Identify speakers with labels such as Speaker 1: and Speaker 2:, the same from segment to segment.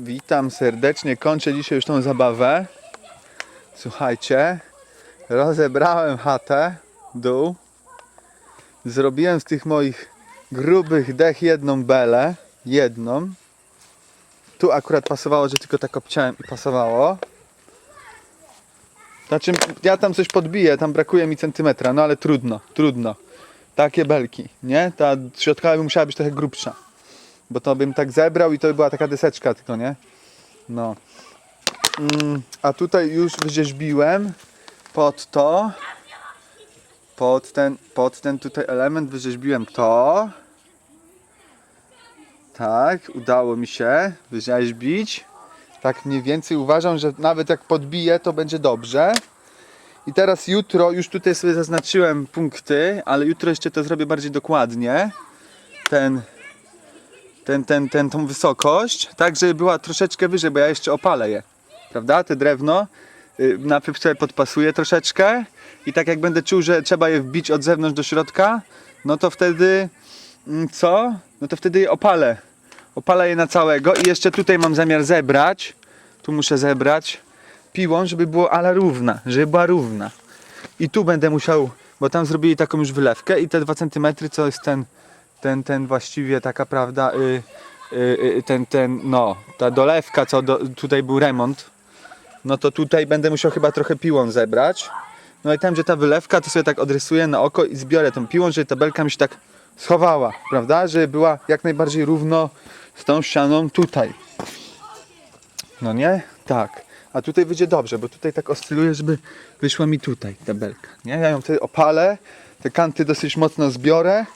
Speaker 1: Witam serdecznie, kończę dzisiaj już tą zabawę. Słuchajcie, rozebrałem chatę, dół. Zrobiłem z tych moich grubych dech jedną belę, jedną. Tu akurat pasowało, że tylko tak obciąłem i pasowało. Znaczy, ja tam coś podbiję, tam brakuje mi centymetra, no ale trudno, trudno. Takie belki, nie? Ta środkowa by musiała być trochę grubsza. Bo to bym tak zebrał i to by była taka deseczka tylko, nie? No. Mm, a tutaj już wyrzeźbiłem pod to, pod ten, pod ten tutaj element wyrzeźbiłem to. Tak, udało mi się wyrzeźbić. Tak mniej więcej uważam, że nawet jak podbiję, to będzie dobrze. I teraz jutro, już tutaj sobie zaznaczyłem punkty, ale jutro jeszcze to zrobię bardziej dokładnie. Ten, ten, ten, ten, tą wysokość, tak żeby była troszeczkę wyżej, bo ja jeszcze opalę je. Prawda? Te drewno y, najpierw sobie podpasuję troszeczkę i tak jak będę czuł, że trzeba je wbić od zewnątrz do środka, no to wtedy mm, co? No to wtedy je opalę. Opalę je na całego i jeszcze tutaj mam zamiar zebrać. Tu muszę zebrać piłą, żeby było ala równa, żeby była równa. I tu będę musiał, bo tam zrobili taką już wylewkę i te 2 cm, co jest ten, ten, ten właściwie taka prawda, y, y, y, ten, ten, no, ta dolewka, co do, tutaj był remont, no to tutaj będę musiał chyba trochę piłą zebrać. No i tam, gdzie ta wylewka, to sobie tak odrysuję na oko i zbiorę tą piłą, żeby ta belka mi się tak schowała, prawda? Żeby była jak najbardziej równo z tą ścianą tutaj. No nie? Tak. A tutaj wyjdzie dobrze, bo tutaj tak oscyluje, żeby wyszła mi tutaj ta belka. Nie? Ja ją wtedy opalę, te kanty dosyć mocno zbiorę,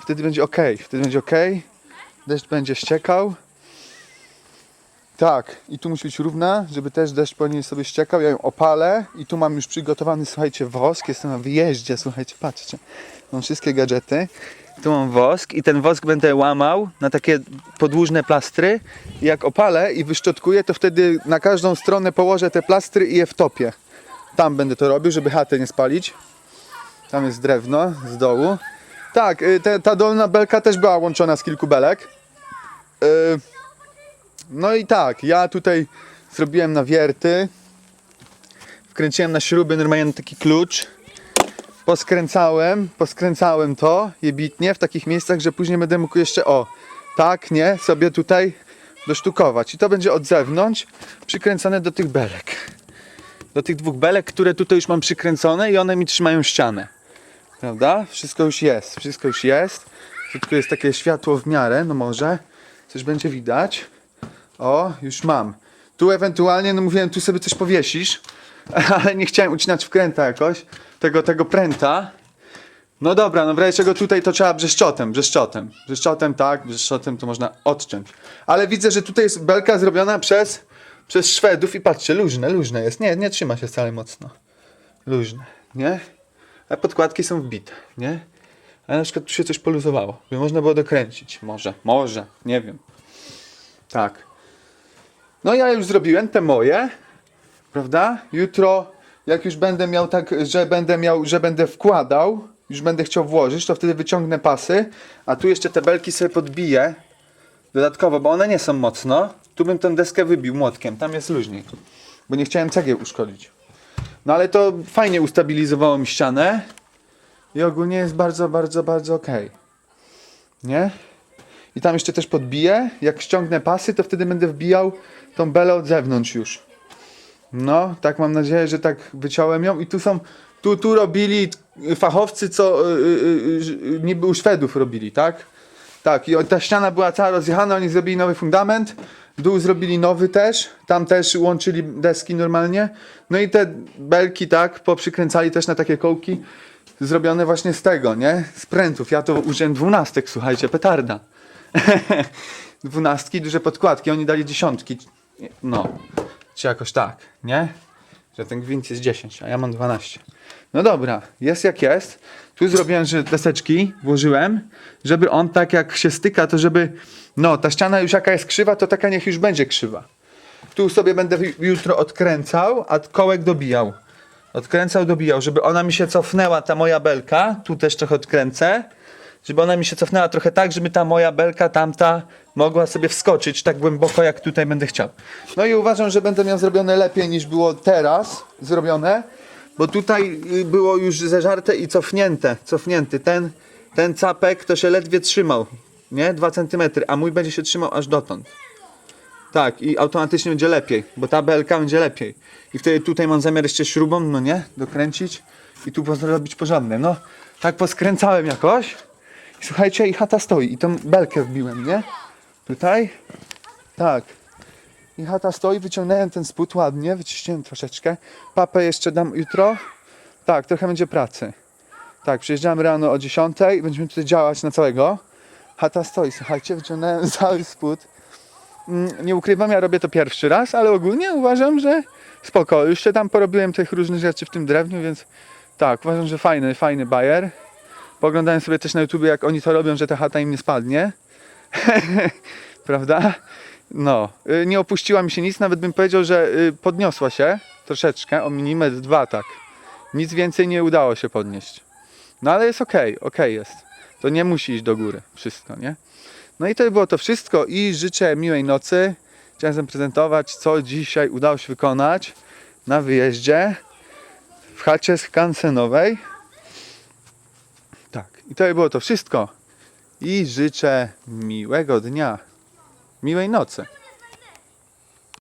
Speaker 1: wtedy będzie ok. Wtedy będzie ok. Deszcz będzie ściekał. Tak, i tu musi być równa, żeby też deszcz po niej sobie ściekał. Ja ją opalę i tu mam już przygotowany, słuchajcie, wosk. Jestem na wyjeździe, słuchajcie, patrzcie. Mam wszystkie gadżety. Tu mam wosk i ten wosk będę łamał na takie podłużne plastry. Jak opalę i wyszczotkuję, to wtedy na każdą stronę położę te plastry i je wtopię. Tam będę to robił, żeby chatę nie spalić. Tam jest drewno z dołu. Tak, y, te, ta dolna belka też była łączona z kilku belek. Y, No i tak, ja tutaj zrobiłem nawierty. Wkręciłem na śruby normalnie taki klucz. Poskręcałem, poskręcałem to jebitnie w takich miejscach, że później będę mógł jeszcze o, tak, nie, sobie tutaj dosztukować. I to będzie od zewnątrz przykręcone do tych belek. Do tych dwóch belek, które tutaj już mam przykręcone i one mi trzymają ścianę. Prawda? Wszystko już jest, wszystko już jest. Tylko jest takie światło w miarę, no może coś będzie widać. O, już mam. Tu ewentualnie, no mówiłem, tu sobie coś powiesisz, ale nie chciałem ucinać wkręta jakoś, tego, tego pręta. No dobra, no w razie czego tutaj to trzeba brzeszczotem, brzeszczotem. Brzeszczotem, tak, brzeszczotem to można odciąć. Ale widzę, że tutaj jest belka zrobiona przez, przez Szwedów i patrzcie, luźne, luźne jest. Nie, nie trzyma się wcale mocno. Luźne, nie? A podkładki są wbite, nie? Ale na przykład tu się coś poluzowało, by można było dokręcić. Może, może, nie wiem. Tak. No ja już zrobiłem te moje, prawda? Jutro, jak już będę miał tak, że będę miał, że będę wkładał, już będę chciał włożyć, to wtedy wyciągnę pasy, a tu jeszcze te belki sobie podbiję dodatkowo, bo one nie są mocno. Tu bym tę deskę wybił młotkiem, tam jest luźniej, bo nie chciałem cegieł uszkodzić. No ale to fajnie ustabilizowało mi ścianę i ogólnie jest bardzo, bardzo, bardzo ok. Nie? I tam jeszcze też podbiję. Jak ściągnę pasy, to wtedy będę wbijał tą belę od zewnątrz już. No, tak mam nadzieję, że tak wyciąłem ją. I tu są, tu, tu robili fachowcy, co y, y, y, niby u Szwedów robili, tak? Tak, i ta ściana była cała rozjechana, oni zrobili nowy fundament, dół zrobili nowy też, tam też łączyli deski normalnie. No i te belki, tak, poprzykręcali też na takie kołki, zrobione właśnie z tego, nie? Z prętów. Ja to użyłem dwunastek, słuchajcie, petarda. Dwunastki, duże podkładki, oni dali dziesiątki. No, czy jakoś tak, nie? Że ten gwint jest 10, a ja mam 12. No dobra, jest jak jest. Tu zrobiłem, że deseczki włożyłem, żeby on tak jak się styka, to żeby, no ta ściana już jaka jest krzywa, to taka niech już będzie krzywa. Tu sobie będę ju- jutro odkręcał, a kołek dobijał. Odkręcał, dobijał, żeby ona mi się cofnęła, ta moja belka. Tu też trochę odkręcę. Żeby ona mi się cofnęła trochę tak, żeby ta moja belka tamta mogła sobie wskoczyć tak głęboko, jak tutaj będę chciał. No i uważam, że będę miał zrobione lepiej niż było teraz zrobione, bo tutaj y, było już zeżarte i cofnięte, cofnięty. Ten, ten capek to się ledwie trzymał, nie? 2 cm, a mój będzie się trzymał aż dotąd. Tak, i automatycznie będzie lepiej, bo ta belka będzie lepiej. I wtedy tutaj mam zamiar jeszcze śrubą, no nie, dokręcić i tu zrobić porządne. No, tak poskręcałem jakoś. Słuchajcie, i chata stoi i tą belkę wbiłem, nie? Tutaj. Tak. I chata stoi, wyciągnąłem ten spód ładnie, wyciśniłem troszeczkę. Papę jeszcze dam jutro. Tak, trochę będzie pracy. Tak, przyjeżdżamy rano o 10, będziemy tutaj działać na całego. Chata stoi, słuchajcie, wyciągnąłem cały spód. Mm, nie ukrywam, ja robię to pierwszy raz, ale ogólnie uważam, że spoko. Już się tam porobiłem tych różnych rzeczy w tym drewnie, więc tak, uważam, że fajny, fajny bajer. Poglądałem sobie też na YouTube, jak oni to robią, że ta chata im nie spadnie. Prawda? No, y, nie opuściła mi się nic, nawet bym powiedział, że y, podniosła się troszeczkę, o milimetr, dwa tak. Nic więcej nie udało się podnieść. No ale jest okej, okej jest. To nie musi iść do góry wszystko, nie? No i to było to wszystko i życzę miłej nocy. Chciałem zaprezentować, co dzisiaj udało się wykonać na wyjeździe w chacie skansenowej. I to było to wszystko. I życzę miłego dnia, miłej nocy.